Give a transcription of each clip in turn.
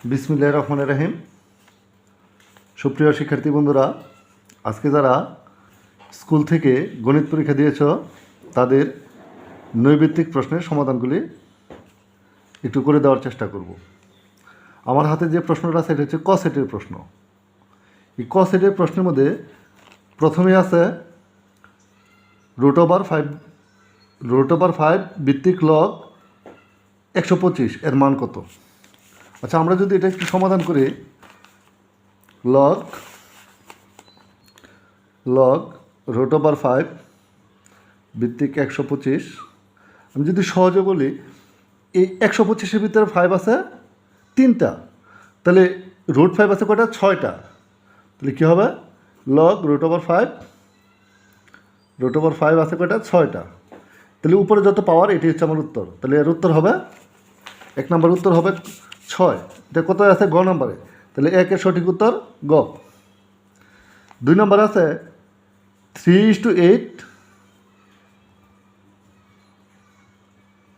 বিসমিল্লাহ রহমান রাহিম। সুপ্রিয় শিক্ষার্থী বন্ধুরা, আজকে যারা স্কুল থেকে গণিত পরীক্ষা দিয়েছ, তাদের নৈবিত্তিক প্রশ্নের সমাধানগুলি একটু করে দেওয়ার চেষ্টা করব। আমার হাতে যে প্রশ্নটা আছে, এটা হচ্ছে ক সেটের প্রশ্ন। এই ক সেটের প্রশ্নের মধ্যে প্রথমে আছে root over five root over five ভিত্তিক লগ একশো পঁচিশ, এর মান কত? আচ্ছা আমরা যদি এটা একটু সমাধান করি log log root over five ভিত্তিক একশো পঁচিশ। আমি যদি সহজে বলি, এই একশো পঁচিশের ভিতরে ফাইভ আছে, তিনটা। তাহলে রুট ফাইভ আছে কয়টা? ছয়টা। তাহলে কী হবে? Log root over five root over five আছে কয়টা? ছয়টা। তাহলে উপরে যত পাওয়ার এটি হচ্ছে আমার উত্তর। তাহলে এর উত্তর হবে, এক নম্বর উত্তর হবে ছয়। এটা কোথায় আছে? গ নম্বরে। তাহলে একের সঠিক উত্তর গ। দুই নম্বর আছে three is two eight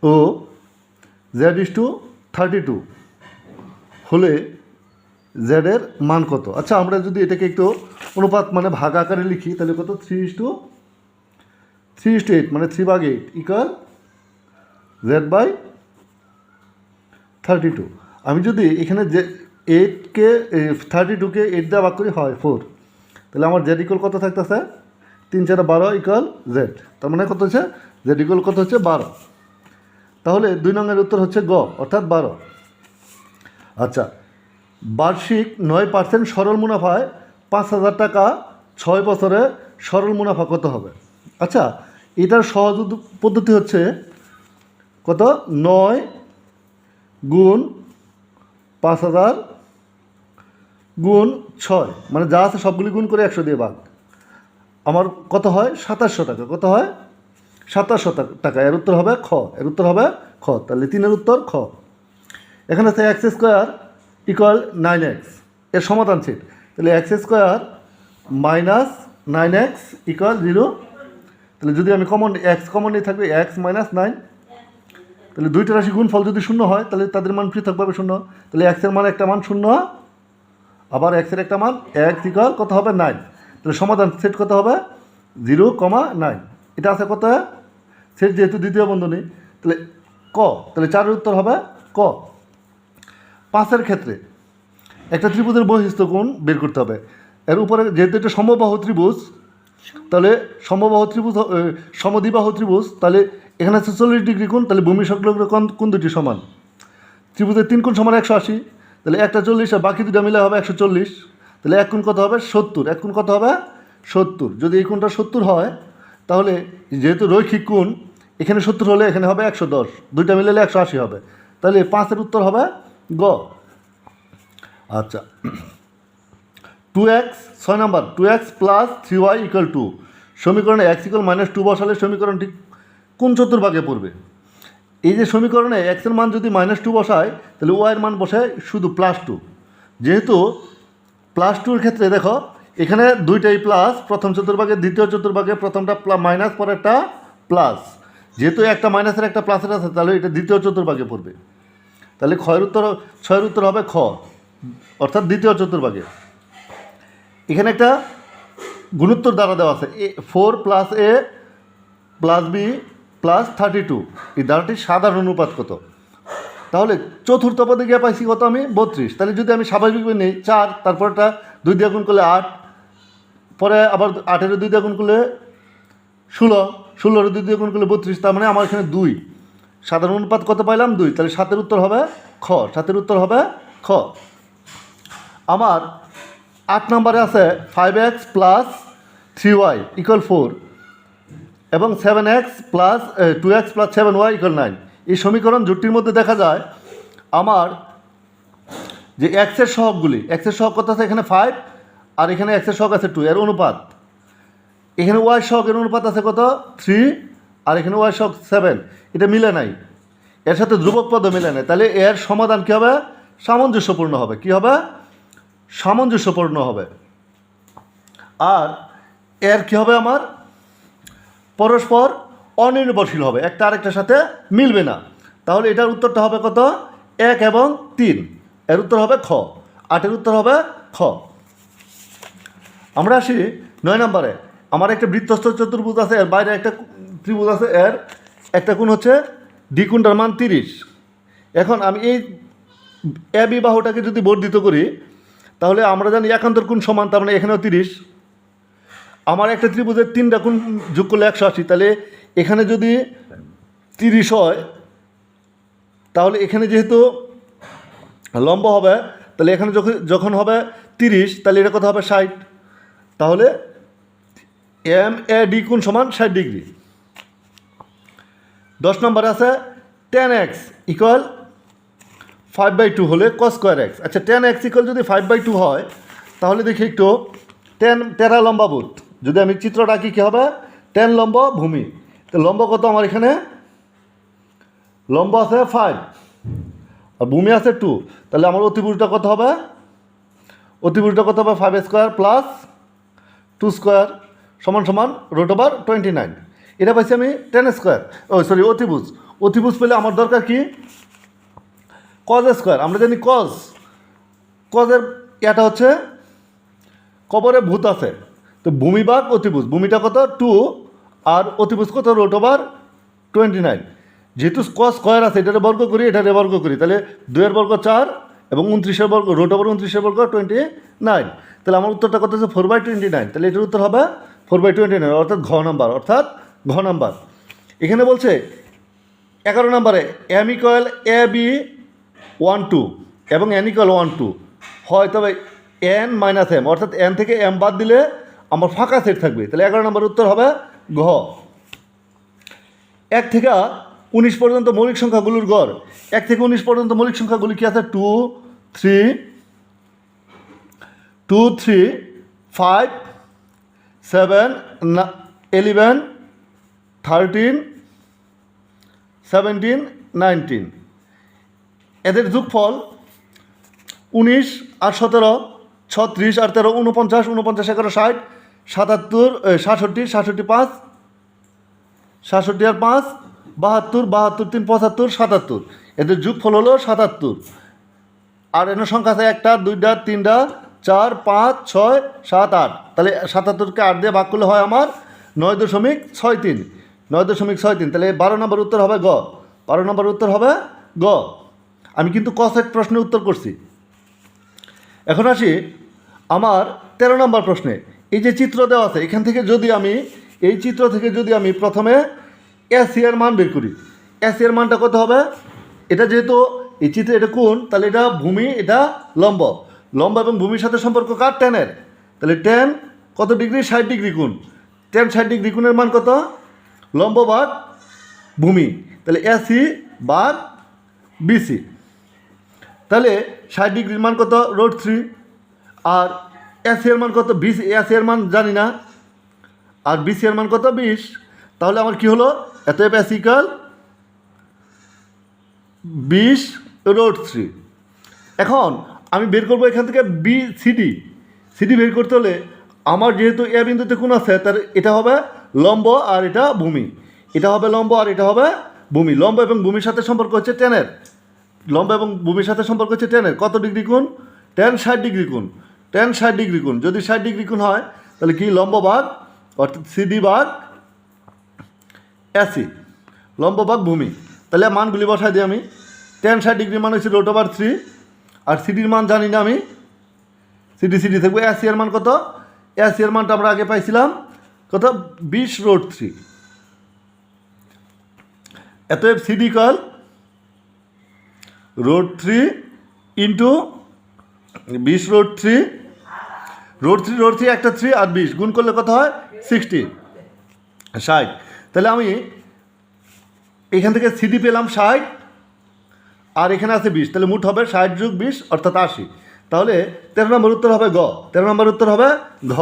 O Z is to thirty two হলে জেডের মান কত? আচ্ছা আমরা যদি এটাকে একটু অনুপাত মানে ভাগ আকারে লিখি, তাহলে কত? Three is to three is to eight মানে থ্রি ভাগ eight equal Z by thirty two আমি যদি এখানে যে এইটকে থার্টি টুকে এইট দেওয়া ভাগ করি, হয় ফোর তাহলে আমার জেড ইকুয়াল কত থাকতেছে? তিন চার বারো ইকুয়াল জেড তার মানে কত হচ্ছে? জেড ইকুয়াল কত হচ্ছে? বারো। তাহলে দুই নম্বরের উত্তর হচ্ছে গ, অর্থাৎ বারো। আচ্ছা বার্ষিক নয় পার্সেন্ট সরল মুনাফায় পাঁচ হাজার টাকা ছয় বছরে সরল মুনাফা কত হবে? আচ্ছা এটার সহজ পদ্ধতি হচ্ছে কত? নয় গুণ পাঁচ হাজার গুণ ছয়। মানে যা আছে সবগুলি গুণ করে একশো দিয়ে ভাগ। আমার কত হয়? সাতাশশো টাকা। কত হয়? সাতাশশো টাকা। এর উত্তর হবে খ। এর উত্তর হবে খ। তাহলে তিনের উত্তর খ। এখানে আছে এক্স স্কোয়ার ইকুয়াল নাইন এক্সের সমাধান সেট তাহলে X square minus nine X equal zero তাহলে যদি আমি কমন এক্স কমন নিয়ে থাকবে এক্স মাইনাস নাইন তাহলে দুইটা রাশি গুণফল যদি শূন্য হয়, তাহলে তাদের মান পৃথকভাবে শূন্য। তাহলে এক্সের মান একটা মান শূন্য, আবার এক্সের একটা মান এক ইকুয়াল কত হবে নাইন। তাহলে সমাধান সেট কত হবে? Zero comma nine. এটা আছে কত? সেট যেহেতু দ্বিতীয় বন্ধনী, তাহলে ক, তাহলে চারের উত্তর হবে ক। পাঁচের ক্ষেত্রে একটা ত্রিভুজের বৈশিষ্ট্য গুণ বের করতে হবে। এর উপরে যেহেতু এটা সমবাহু ত্রিভুজ তাহলে সমবাহু ত্রিভুজ হ- এ, সমদ্বিবাহু ত্রিভুজ তাহলে এখানে আছে চল্লিশ ডিগ্রি কোণ তাহলে ভূমি সংলগ্ন কোণ কোন দুটি সমান? ত্রিভুজের তিন কোণ সমান একশো আশি তাহলে একটা চল্লিশ আর বাকি দুটা মিলে হবে একশো চল্লিশ তাহলে এক কোণ কত হবে? সত্তর। এক কোণ কত হবে? সত্তর। যদি এই কোণটা সত্তর হয় তাহলে যেহেতু রৈখিক কোণ এখানে সত্তর হলে এখানে হবে একশো দশ। দুইটা মিলালে একশো আশি হবে। তাহলে পাঁচের উত্তর হবে গ। আচ্ছা। টু এক্স ছয় number two X plus three Y equal two সমীকরণে এক্স ইকুয়াল মাইনাস টু বসালে সমীকরণটি কোন চতুর্ভাগে পড়বে? এই যে সমীকরণে এক্সের মান যদি মাইনাস টু বসায়, তাহলে ওয়াইয়ের মান বসায় শুধু প্লাস টু যেহেতু প্লাস টুর ক্ষেত্রে দেখো, এখানে দুইটাই প্লাস প্রথম চতুর্ভাগে, দ্বিতীয় চতুর্ভাগে, প্রথমটা মাইনাস পরেরটা প্লাস যেহেতু একটা মাইনাসের একটা প্লাসের আছে, তাহলে এটা দ্বিতীয় চতুর্ভাগে পড়বে। তাহলে ক্ষয়ের উত্তর ছয়ের উত্তর হবে খ, অর্থাৎ দ্বিতীয় চতুর্ভাগে। এখানে একটা গুণোত্তর দ্বারা দেওয়া আছে। A four plus A plus B plus thirty two এই দ্বারাটির সাধারণ অনুপাত কত? তাহলে চতুর্থ পদে গিয়ে পাইছি কত আমি? বত্রিশ। তাহলে যদি আমি স্বাভাবিকভাবে নেই, চার, তারপরটা দুই দিয়ে গুণ করলে আট, পরে আবার আঠেরো দুই দিয়ে গুণ করলে ষোলো, ষোলোর দুই দিয়ে গুণ করলে বত্রিশ, তার মানে আমার এখানে দুই। সাধারণ অনুপাত কত পাইলাম? দুই। তাহলে সাতের উত্তর হবে খ। সাতের উত্তর হবে খ। আমার আট নম্বরে আছে five X plus three Y equal four এবং seven X plus two X plus seven Y equal nine এই সমীকরণ জুটির মধ্যে দেখা যায় আমার যে এক্সের সহগগুলি এক্সের সহগ কত আছে? এখানে ফাইভ আর এখানে এক্সের সহগ আছে টু এর অনুপাত। এখানে ওয়াই সহগের অনুপাত আছে কত? থ্রি আর এখানে ওয়াই সহগ সেভেন এটা মিলে নাই। এর সাথে ধ্রুবক পদও মিলে নাই। তাহলে এর সমাধান কী হবে? সামঞ্জস্যপূর্ণ হবে। কি হবে? সামঞ্জস্যপূর্ণ হবে। আর এর কি হবে আমার? পরস্পর অনির্ভরশীল হবে। একটা আরেকটার সাথে মিলবে না। তাহলে এটার উত্তরটা হবে কত? এক এবং তিন। এর উত্তর হবে খ। আটের উত্তর হবে খ। আমরা আসি নয় নম্বরে। আমার একটা বৃত্তস্থ চতুর্ভুজ আছে, এর বাইরে একটা ত্রিভুজ আছে, এর একটা কোণ হচ্ছে দ্বিগুণটার মান তিরিশ। এখন আমি এই এ বিবাহটাকে যদি বর্ধিত করি তাহলে আমরা জানি একান্তর কোণ সমান, তার মানে এখানেও তিরিশ। আমার একটা ত্রিভুজের তিনটা কোণ যোগ করলে একশো আশি, তাহলে এখানে যদি তিরিশ হয়, তাহলে এখানে যেহেতু লম্ব হবে, তাহলে এখানে যখন যখন হবে তিরিশ, তাহলে এটা কত হবে? ষাট। তাহলে এম এ ডি কোণ সমান ষাট ডিগ্রি। দশ নম্বর আছে ten X equal five by two হলে কস স্কোয়ার এক্স আচ্ছা টেন এক্স ইকুয়াল যদি ফাইভ বাই টু হয়, তাহলে দেখি একটু টেন টেরা লম্বা বুট যদি আমি চিত্রটা আঁকি কী হবে? টেন লম্ব ভূমি। তো লম্ব কত আমার এখানে? লম্ব আছে ফাইভ আর ভূমি আছে টু তাহলে আমার অতিভুজটা কত হবে? অতিভুজটা কত হবে? Five square plus two square সমান সমান রোট ওভার টোয়েন্টি নাইন এটা পাইছি আমি টেন স্কোয়ার ও সরি অতিভুজ। অতিভুজ পেলে আমার দরকার কি? কজ স্কোয়ার আমরা জানি কজ কজের এটা হচ্ছে কবরে ভূত আছে। তো ভূমি ভাগ অতিভুজ, ভূমিটা কত? টু আর অতিভুজ কত? রোট ওভার টোয়েন্টি নাইন যেহেতু কস স্কোয়ার আছে, এটারে বর্গ করি, এটারে বর্গ করি, তাহলে দুয়ের বর্গ চার এবং উনত্রিশের বর্গ রোট ওভার উনত্রিশের বর্গ টোয়েন্টি নাইন তাহলে আমার উত্তরটা কত হচ্ছে? ফোর বাই টোয়েন্টি নাইন তাহলে এটার উত্তর হবে ফোর বাই টোয়েন্টি নাইন অর্থাৎ ঘ নাম্বার, অর্থাৎ ঘ নাম্বার। এখানে বলছে, এগারো নম্বরে M equal A B one two এবং এন ইকোয়াল ওয়ান টু হয়, তবে এন মাইনাস এম অর্থাৎ এন থেকে এম বাদ দিলে আমার ফাঁকা সেট থাকবে। তাহলে এগারো নম্বর উত্তর হবে ঘ। এক থেকে উনিশ পর্যন্ত মৌলিক সংখ্যাগুলোর গড়। এক থেকে উনিশ পর্যন্ত মৌলিক সংখ্যাগুলি কি আছে? Two three two three five seven eleven thirteen seventeen nineteen এদের যোগফল উনিশ আর সতেরো, ছত্রিশ আর তেরো উনপঞ্চাশ উনপঞ্চাশ এগারো, ষাট, সাতাত্তর সাতষট্টি সাতষট্টি, পাঁচ, সাতষট্টি আর পাঁচ, বাহাত্তর বাহাত্তর, তিন, পঁচাত্তর, সাতাত্তর। এদের যোগফল হলো সাতাত্তর। আর এর সংখ্যা আছে একটা, দুইটা, তিনটা, চার, পাঁচ, ছয়, সাত, আট। তাহলে সাতাত্তরকে আট দিয়ে ভাগ করলে হয় আমার নয় দশমিক ছয় তিন। নয় দশমিক ছয় তিন। তাহলে বারো নম্বর উত্তর হবে গ। বারো নম্বর উত্তর হবে গ। আমি কিন্তু কসেট প্রশ্নের উত্তর করছি। এখন আসি আমার তেরো নম্বর প্রশ্নে। এই যে চিত্র দেওয়া আছে, এখান থেকে যদি আমি, এই চিত্র থেকে যদি আমি প্রথমে এসি এর মান বের করি। এসি এর মানটা কত হবে? এটা যেহেতু এই চিত্রে এটা কোন তাহলে এটা ভূমি, এটা লম্ব। লম্ব এবং ভূমির সাথে সম্পর্ক কার? টেনের তাহলে টেন কত ডিগ্রি? ষাট ডিগ্রি কোণ। টেন ষাট ডিগ্রি কোণের মান কত? লম্ব ভাগ ভূমি। তাহলে এসি ভাগ বিসি তাহলে ষাট ডিগ্রির মান কত? রোড থ্রি আর এসি এর মান কত? বিশ? এসি এর মান জানি না। আর বিসি এর মান কত? বিশ। তাহলে আমার কি হলো? এত বেসিক্যাল বিশ রোড থ্রি এখন আমি বের করব এখান থেকে বি সিডি সিডি বের করতে হলে আমার যেহেতু এ বিন্দুতে কোন আছে, তার এটা হবে লম্ব আর এটা ভূমি। এটা হবে লম্ব আর এটা হবে ভূমি। লম্ব এবং ভূমির সাথে সম্পর্ক হচ্ছে টেনের লম্ব এবং ভূমির সাথে সম্পর্ক হচ্ছে টেনের কত ডিগ্রি কোণ? টেন ষাট ডিগ্রি কোণ। টেন ষাট ডিগ্রি কোণ। যদি ষাট ডিগ্রি কোণ হয়, তাহলে কি? লম্ব ভাগ, অর্থাৎ সিডি ভাগ এসি লম্ব ভাগ ভূমি। তাহলে মানগুলি বসাই দিই আমি। টেন ষাট ডিগ্রি মান হচ্ছে রোট ওভার থ্রি আর সিডির মান জানি না আমি। সিডি সিডি থাকবে এসি এর মান কত? এসি এর মানটা আমরা আগে পাইছিলাম কত? বিশ রোড থ্রি এতএব সিডি কল রোড থ্রি ইন্টু বিশ root three root three root three একটা থ্রি আর বিশ। গুণ করলে কত হয়? সিক্সটি ষাট। তাহলে আমি এখান থেকে সিডি পেলাম ষাট আর এখানে আছে বিশ। তাহলে মোট হবে ষাট যুগ বিশ, অর্থাৎ আশি। তাহলে তেরো নম্বর উত্তর হবে গ। তেরো নম্বর উত্তর হবে ঘ।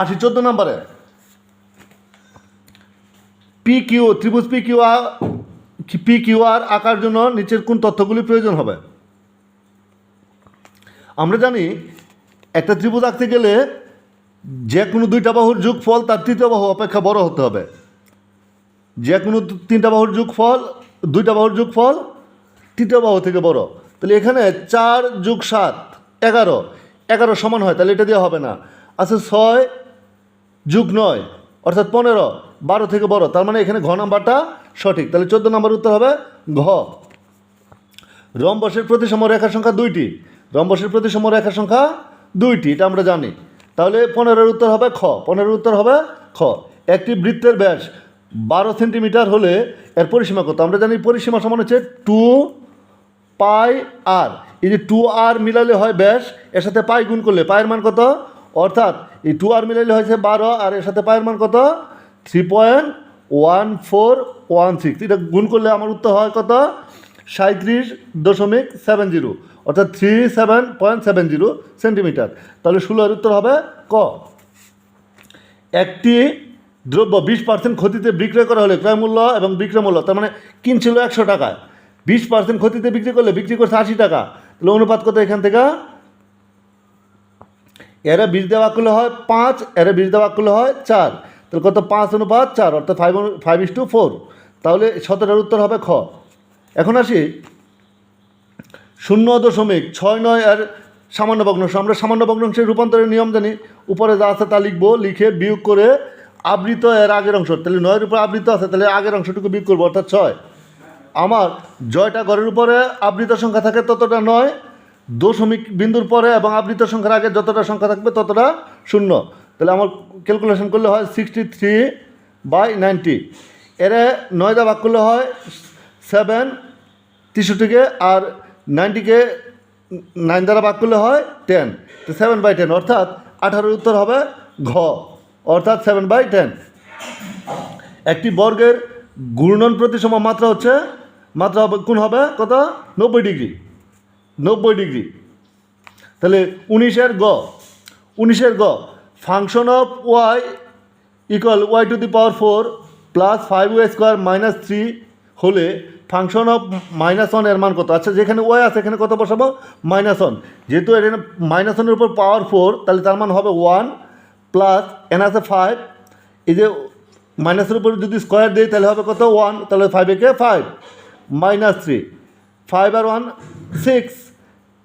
আশি চোদ্দ নম্বরে। পি কিউ ত্রিভুজ পি কিউ পি কিউ আর আঁকার জন্য নিচের কোন তথ্যগুলি প্রয়োজন হবে? আমরা জানি একটা ত্রিভুজ আঁকতে গেলে যে কোনো দুইটা বাহুর যোগফল তার তৃতীয় বাহু অপেক্ষা বড় হতে হবে। যে কোনো তিনটা বাহুর যোগফল, দুইটা বাহুর যোগফল তৃতীয় বাহু থেকে বড়। তাহলে এখানে চার যুগ সাত, এগারো এগারো সমান হয়, তাহলে এটা দিয়ে হবে না। আচ্ছা ছয় যুগ নয়, অর্থাৎ পনেরো, বারো থেকে বড়। তার মানে এখানে ঘ নাম্বারটা সঠিক। তাহলে চোদ্দ নম্বর উত্তর হবে ঘ। রম্বসের প্রতিসম রেখার সংখ্যা দুইটি। রম্বসের প্রতিসম রেখার সংখ্যা দুইটি, এটা আমরা জানি। তাহলে পনেরোর উত্তর হবে খ। পনেরোর উত্তর হবে খ। একটি বৃত্তের ব্যাস বারো সেন্টিমিটার হলে এর পরিসীমা কত? আমরা জানি পরিসীমা সমান হচ্ছে টু পাই আর। এই যে টু আর মিলালে হয় ব্যাস, এর সাথে পাই গুণ করলে পায়ের মান কত? অর্থাৎ এই টু আর মিলালে হয়েছে বারো, আর এর সাথে পায়ের মান কত? Three point one four one six এটা গুণ করলে আমার উত্তর হয় কত? সাঁত্রিশ দশমিক সেভেন জিরো, অর্থাৎ three seven point seven zero centimetre তাহলে ষোলোর উত্তর হবে ক। একটি দ্রব্য বিশ পার্সেন্ট ক্ষতিতে বিক্রয় করা হলে ক্রয় মূল্য এবং বিক্রয় মূল্য, তার মানে কিনছিল একশো টাকায়। বিশ পার্সেন্ট ক্ষতিতে বিক্রি করলে বিক্রি করছে আশি টাকা। তাহলে অনুপাত কত এখান থেকে? এরা বীজ দেওয়া করলে হয় পাঁচ, এরা বীজ দেওয়া করলে হয় চার। তাহলে কত? পাঁচ অনুপাত চার, অর্থাৎ five five is to four তাহলে সতেরোর উত্তর হবে খ। এখন আসি। শূন্য দশমিক ছয় নয় আর সামান্য ভগ্নাংশ। আমরা সামান্য ভগ্নাংশের রূপান্তরের নিয়ম জানি। উপরে যা আছে তা লিখব, লিখে বিয়োগ করে আবৃত এর আগের অংশ। তাহলে নয়ের উপর আবৃত আছে, তাহলে আগের অংশটুকু বিয়োগ করব, অর্থাৎ ছয়। আমার জয়টা ঘরের উপরে আবৃত সংখ্যা থাকে ততটা নয়। দশমিক বিন্দুর পরে এবং আবৃত সংখ্যার আগে যতটা সংখ্যা থাকবে ততটা শূন্য। তাহলে আমার ক্যালকুলেশন করলে হয় সিক্সটি থ্রি বাই নাইনটি এরে নয় দা ভাগ করলে হয় সেভেন তেষট্টিকে আর নাইনটিকে নাইন দ্বারা ভাগ করলে হয় টেন তো সেভেন বাই টেন অর্থাৎ আঠারোর উত্তর হবে ঘ। অর্থাৎ সেভেন বাই টেন একটি বর্গের ঘূর্ণন প্রতিসম মাত্রা হচ্ছে, মাত্রা হবে কোন হবে কত? নব্বই ডিগ্রি। নব্বই ডিগ্রি। তাহলে উনিশের গ। উনিশের গ। Function of Y equal Y to the power four plus five Y square minus three হলে ফাংশন অফ মাইনাস ওয়ানের মান কত? আচ্ছা যেখানে ওয়াই আছে, এখানে কত বসাবো? Minus one. যেহেতু এখানে মাইনাস ওয়ানের উপর পাওয়ার ফোর, তাহলে তার মান হবে ওয়ান প্লাস এন আছে ফাইভ। এই যে মাইনাসের উপর যদি স্কোয়ার দিই, তাহলে হবে কত? ওয়ান, তাহলে ফাইভ একে ফাইভ। Minus three. ফাইভ আর ওয়ান, সিক্স।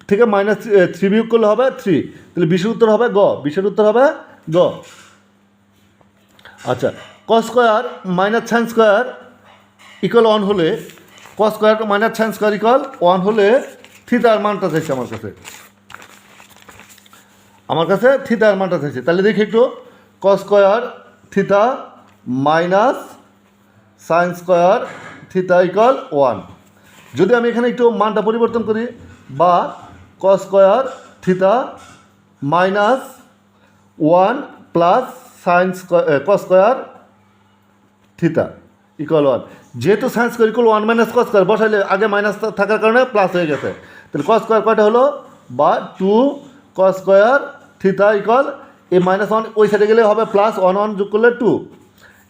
থেকে মাইনাস থ্রি বিয়োগ করলে হবে থ্রি তাহলে বিশের উত্তর হবে গ। বিশের উত্তর হবে গ। আচ্ছা cos square minus sine square equal one হলে, cos square minus sine square equal one হলে থিতার মানটা চাইছে আমার কাছে। আমার কাছে থিতার মানটা চাইছে। তাহলে দেখি একটু। Cos square theta minus sine square theta equal one যদি আমি এখানে একটু মানটা পরিবর্তন করি, বা cos square theta minus one plus sine square cos square theta equal one যেহেতু sine square equal one minus cos square বসাইলে আগে মাইনাস থাকার কারণে প্লাস হয়ে গেছে। তাহলে ক স্কোয়ার কয়টা হলো? বা two cos square theta equal এই মাইনাস ওয়ান ওই সাইডে গেলে হবে প্লাস ওয়ান ওয়ান যোগ করলে টু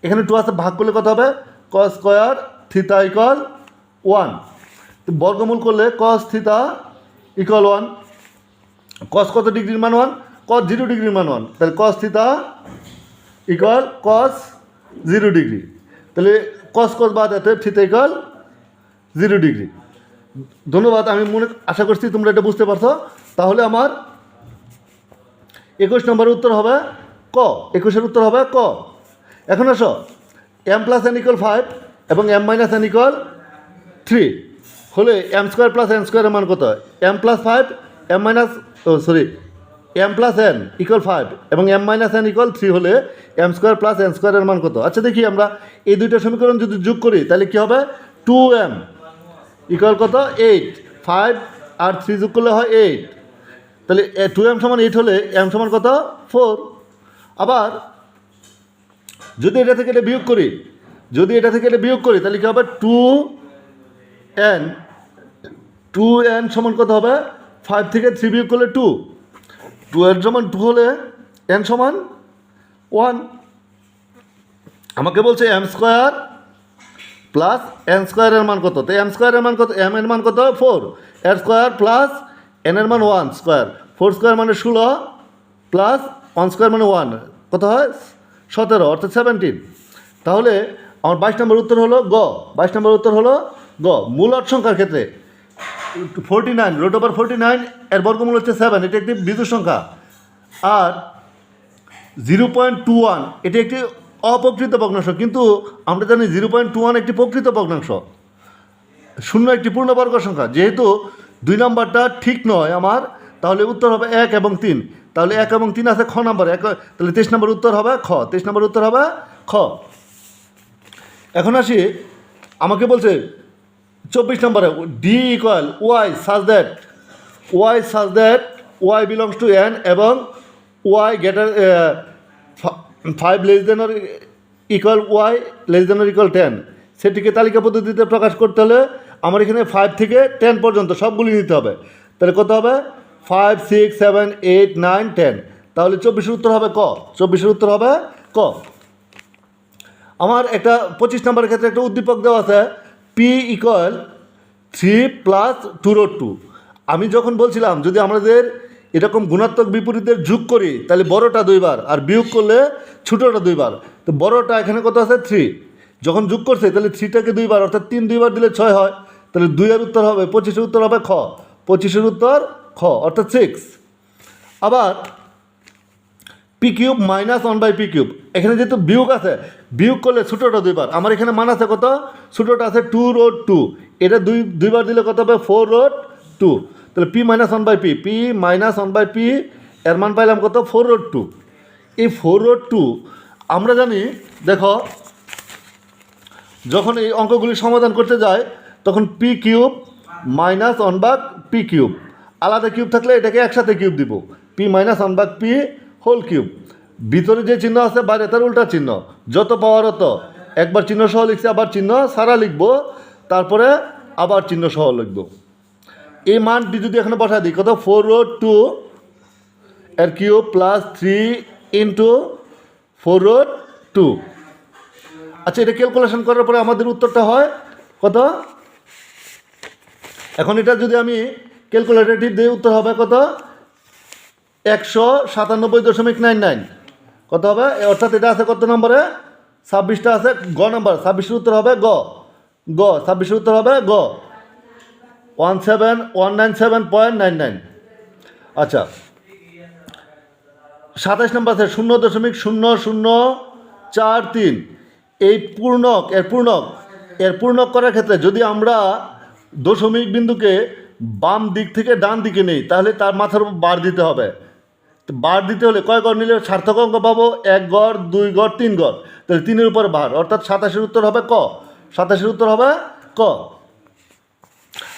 এখানে টু আছে, ভাগ করলে কত হবে? ক স্কোয়ার থিতা ইকুয়াল ওয়ান বর্গমূল করলে কস থিতা ইকুয়াল ওয়ান কস কত ডিগ্রির মান ওয়ান কস জিরো ডিগ্রির মান ওয়ান তাহলে cos theta equal cos zero degree. তাহলে কস কস বাদ এতে থিতা ইকুয়াল জিরো ডিগ্রি। ধন্যবাদ, আমি মনে, আশা করছি তোমরা এটা বুঝতে পারছ। তাহলে আমার একুশ নম্বরের উত্তর হবে ক। একুশের উত্তর হবে ক। এখন আসো। M plus N equal five এবং M minus N equal three হলে এম স্কোয়ার প্লাস এন স্কোয়ারের মান কত M plus five M minus oh sorry M plus N equal five এবং M minus N equal three হলে M square plus N স্কোয়ারের মান কত? আচ্ছা দেখি আমরা এই দুইটা সমীকরণ যদি যোগ করি, তাহলে কী হবে? টু এম ইকুয়াল কত? এইট ফাইভ আর থ্রি যোগ করলে হয় এইট তাহলে টু এম সমান এইট হলে এম সমান কত? ফোর আবার, যদি এটা থেকে এটা বিয়োগ করি, যদি এটা থেকে এটা বিয়োগ করি, তাহলে কী হবে? টু এন টু এন সমান কত হবে? ফাইভ থেকে থ্রি বিয়োগ করলে টু টু এন সমান টু হলে এন সমান ওয়ান আমাকে বলছে এম স্কোয়ার প্লাস এন স্কোয়ারের মান কত? তো এম স্কোয়ারের মান কত? এম এর মান কত? ফোর এর স্কোয়ার প্লাস এন এর মান ওয়ান স্কোয়ার ফোর স্কোয়ার মানে ষোলো প্লাস ওয়ান স্কোয়ার মানে ওয়ান কত হয়? সতেরো, অর্থাৎ সেভেন্টিন তাহলে আমার বাইশ নম্বর উত্তর হলো গ। বাইশ নম্বর উত্তর হলো গ। মূল সংখ্যার ক্ষেত্রে forty nine root over forty nine, এর বর্গমূল হচ্ছে সেভেন এটা একটি বিজুর সংখ্যা। আর জিরো পয়েন্ট টু ওয়ান এটি একটি অপ্রকৃত ভগ্নাংশ, কিন্তু আমরা জানি জিরো পয়েন্ট টু ওয়ান একটি প্রকৃত ভগ্নাংশ। শূন্য একটি পূর্ণবর্গ সংখ্যা, যেহেতু দুই নম্বরটা ঠিক নয় আমার, তাহলে উত্তর হবে এক এবং তিন। তাহলে এক এবং তিন আছে খ নম্বর, এক, তাহলে তেইশ নম্বর উত্তর হবে খ, তেইশ নম্বর উত্তর হবে খ। এখন আসি, আমাকে বলছে চব্বিশ নম্বরে D equal Y such that Y such that Y belongs to N এবং Y greater five less than or equal Y less than or equal ten সেটিকে তালিকা পদ্ধতিতে প্রকাশ করতে হলে আমার এখানে ফাইভ থেকে টেন পর্যন্ত সবগুলি নিতে হবে। তাহলে কত হবে? Five six seven eight nine ten তাহলে চব্বিশের উত্তর হবে ক? চব্বিশের উত্তর হবে ক। আমার একটা পঁচিশ নম্বরের ক্ষেত্রে একটা উদ্দীপক দেওয়া আছে। P equal three plus two root two আমি যখন বলছিলাম, যদি আমাদের এরকম গুণাত্মক বিপরীতের যোগ করি, তাহলে বড়টা দুইবার, আর বিয়োগ করলে ছোটোটা দুইবার। তো বড়টা এখানে কত আছে? থ্রি যখন যোগ করছে, তাহলে থ্রিটাকে দুইবার, অর্থাৎ তিন দুইবার দিলে ছয় হয়। তাহলে দুইয়ের উত্তর হবে, পঁচিশের উত্তর হবে খ। পঁচিশের উত্তর খ, অর্থাৎ সিক্স আবার P cube minus one by P cube এখানে যেহেতু বিয়োগ আছে, বিয়োগ করলে ছোটোটা দুইবার। আমার এখানে মান আছে কত? ছোটোটা আছে টু রোড টু এটা দুই, দুইবার দিলে কত হবে? ফোর রোড টু তাহলে P minus one by P P minus one by P এর মান পাইলাম কত? ফোর রোড টু এই ফোর রোড টু আমরা জানি, দেখো, যখন এই অঙ্কগুলি সমাধান করতে যায়, তখন পি কিউব মাইনাস ওয়ান বাগ পি কিউব আলাদা কিউব থাকলে এটাকে একসাথে কিউব দিব। পি মাইনাস ওয়ান বাগ পি হোল কিউব। ভিতরে যে চিহ্ন আছে, বাইরে তার উল্টা চিহ্ন। যত পাওয়ার অত। একবার চিহ্ন সহ লিখছি, আবার চিহ্ন সারা লিখব। তারপরে আবার চিহ্ন সহ লিখব। এই মানটি যদি এখানে বসায় দিই, কত? ফোর রো টু এর cube plus three into four root two. আচ্ছা এটা ক্যালকুলেশন করার পরে আমাদের উত্তরটা হয় কত? এখন এটা যদি আমি ক্যালকুলেটরটি দিয়ে উত্তর হবে কত? একশো সাতানব্বই দশমিক নাইন নাইন। কত হবে? অর্থাৎ এটা আছে কত নম্বরে? ছাব্বিশটা আছে গ নম্বর। ছাব্বিশের উত্তর হবে গ। গ। ছাব্বিশের উত্তর হবে গ। One seven, one nine seven point nine nine. আচ্ছা। সাতাশ নম্বর আছে, শূন্য দশমিক শূন্য শূন্য চার তিন। এই পূর্ণক, এর পূর্ণক এর পূর্ণক করার ক্ষেত্রে যদি আমরা দশমিক বিন্দুকে বাম দিক থেকে ডান দিকে নেই, তাহলে তার মাথার উপর বার দিতে হবে। বার দিতে হলে কয় গড় নিলে সার্থক অঙ্ক পাবো? এক গড়, দুই গড়, তিন গড়। তাহলে তিনের উপর বার। অর্থাৎ সাতাশের উত্তর হবে ক? সাতাশের উত্তর হবে ক?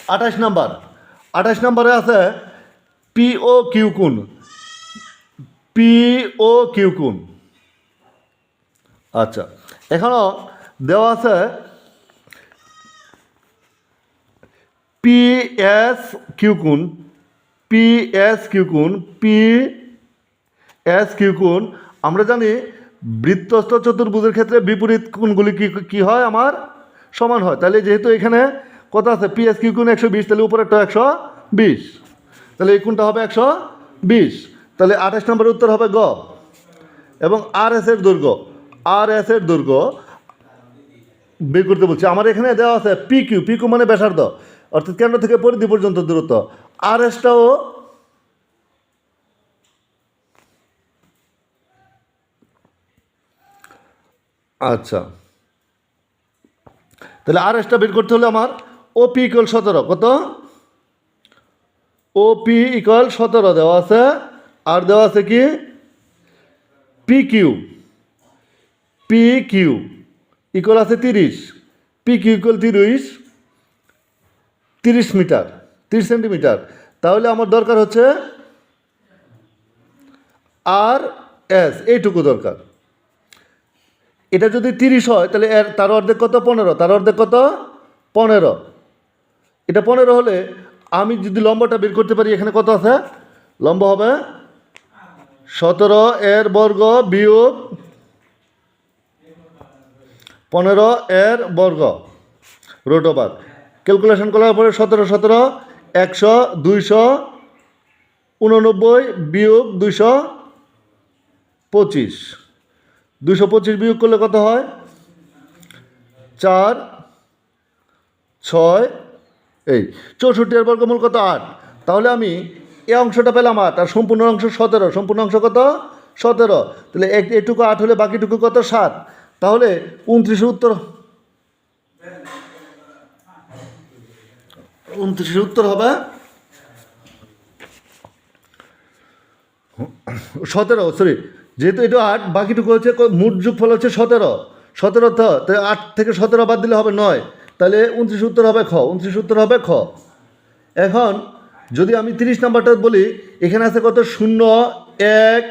আঠাশ নাম্বার। আঠাশ নম্বরে আছে পি ও কিউ কোণ। পি ও কিউ কোণ। আচ্ছা এখনও দেওয়া আছে পি এস কিউ কোণ, পি এস কিউ কোণ, পি এস কিউ কোণ। আমরা জানি বৃত্তস্থ চতুর্ভুজের ক্ষেত্রে বিপরীত কোণগুলি কি কি হয় আমার? সমান হয়। তাহলে যেহেতু এখানে কত আছে পি এস কিউ কোণ একশো বিশ, তাহলে উপরেরটা একশো বিশ। তাহলে এই কোণটা হবে একশো বিশ। তাহলে আঠাশ নম্বরের উত্তর হবে গ। এবং আর এস এর দৈর্ঘ্য আর এস এর দৈর্ঘ্য, বের করতে বলছি। আমার এখানে দেওয়া আছে পি কিউ পি কিউ মানে ব্যাসার্ধ। অর্থাৎ কেন্দ্র থেকে পরিধি পর্যন্ত দূরত্ব। আর এসটাও আচ্ছা। তাহলে আর এসটা বের করতে হলে আমার ও পি ইকুয়াল সতেরো, কত? ও পি ইকুয়াল সতেরো দেওয়া আছে, আর দেওয়া আছে কি? P Q P Q equal আছে তিরিশ। পি কিউ ইকুয়াল তিরিশ তিরিশ মিটার, তিরিশ সেন্টিমিটার। তাহলে আমার দরকার হচ্ছে আর এস এইটুকু দরকার। এটা যদি তিরিশ হয়, তাহলে এর, তার অর্ধেক কত? পনেরো। তার অর্ধেক কত? পনেরো। এটা পনেরো হলে আমি যদি লম্বাটা বের করতে পারি, এখানে কত আছে? লম্বা হবে সতেরো এর বর্গ বিয়োগ পনেরো এর বর্গ। রোট ক্যালকুলেশন করার পরে সতেরো সতেরো, একশো, দুইশো, উননব্বই বিয়োগ দুইশো পঁচিশ। দুশো পঁচিশ বিয়োগ করলে কত হয়? চার, ছয়, এই, চৌষট্টি এর বর্গমূল কত? আট। তাহলে আমি এ অংশটা পেলাম আট, আর সম্পূর্ণ অংশ সতেরো। সম্পূর্ণ অংশ কত? সতেরো। তাহলে এক, এটুকু আট হলে বাকিটুকু কত? সাত। তাহলে উনত্রিশের উত্তর উনত্রিশের উত্তর হবে সতেরো সরি যেহেতু এটা আট, বাকিটুকু হচ্ছে মোট যোগফল হচ্ছে সতেরো। সতেরো থ তাই আট থেকে সতেরো বাদ দিলে হবে নয়। তাহলে উনত্রিশ উত্তর হবে খ, উনত্রিশ উত্তর হবে খ। এখন, যদি আমি তিরিশ নাম্বারটা বলি, এখানে আছে কত? শূন্য, এক,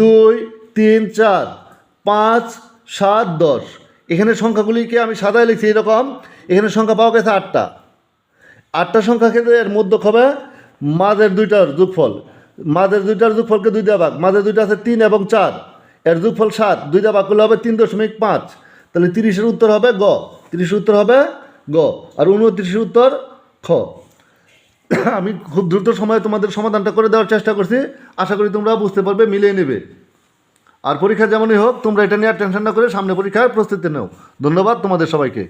দুই, তিন, চার, পাঁচ, সাত, দশ। এখানে সংখ্যাগুলিকে আমি সাদায় লিখছি এরকম। এখানে সংখ্যা পাওয়া গেছে আটটা। আটটা সংখ্যা ক্ষেত্রে এর মধ্যক হবে মাঝের দুইটার যোগফল। মাঝের দুইটার যোগফলকে দুইটা ভাগ। মাঝের দুইটা আছে তিন এবং চার। এর যোগফল সাত। দুইটা ভাগ করলে হবে তিন দশমিক পাঁচ। তাহলে তিরিশের উত্তর হবে গ। তিরিশের উত্তর হবে গ। আর উনত্রিশের উত্তর খ। আমি খুব দ্রুত সময়ে তোমাদের সমাধানটা করে দেওয়ার চেষ্টা করছি। আশা করি তোমরা বুঝতে পারবে, মিলিয়ে নেবে। আর পরীক্ষা যেমনই হোক, তোমরা এটা নিয়ে আর টেনশন না করে সামনে পরীক্ষায় প্রস্তুতি নাও। ধন্যবাদ তোমাদের সবাইকে।